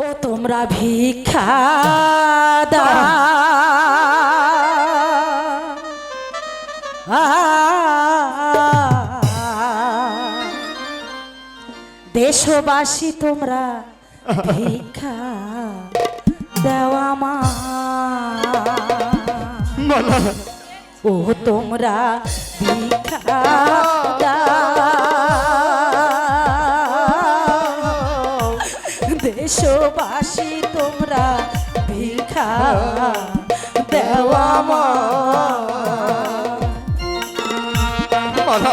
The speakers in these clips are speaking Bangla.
ও তোমরা ভিক্ষা দাও দেশবাসী তোমরা ভিক্ষা দেওয়া মা ও তোমরা ভিক্ষা দাও দেশবাসী তোমরা ভিখা দেওয়া মা মালা।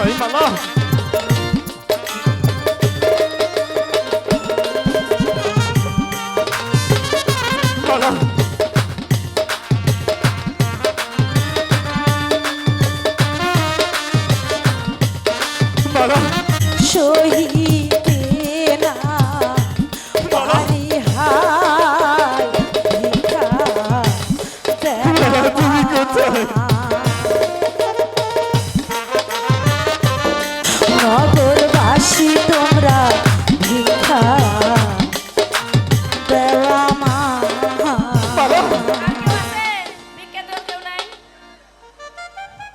তুই কোথায় মালা মালা নগরবাসী তোমার